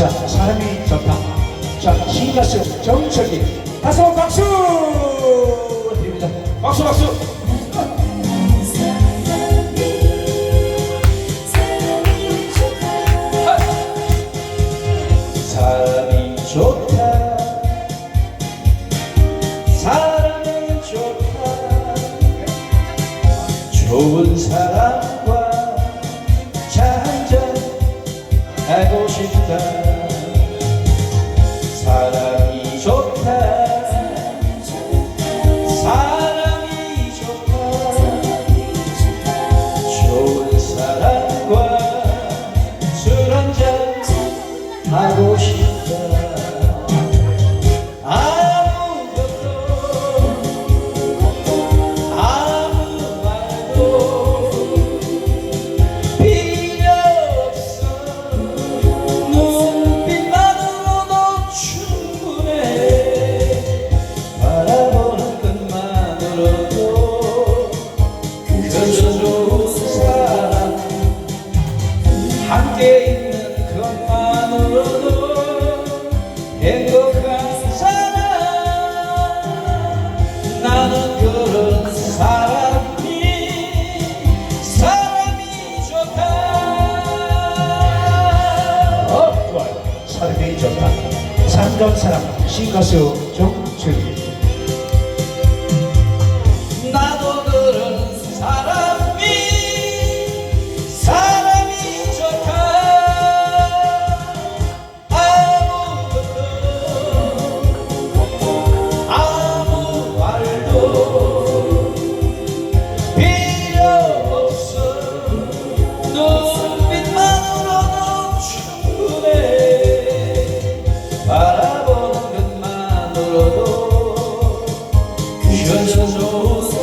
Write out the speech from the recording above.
자, 사람이 좋다. 자, 시가수 정철기. 번 박수! 드립니다. 박수, 박수! 좋은 사람과 차 한잔 하고 싶다. Agostinho 행복한 사람. 나는 그런 사람이 사람이 좋다. 어 좋아요. 사람이 좋다. 참 좋은 사람 싱가수 정철기 Боже,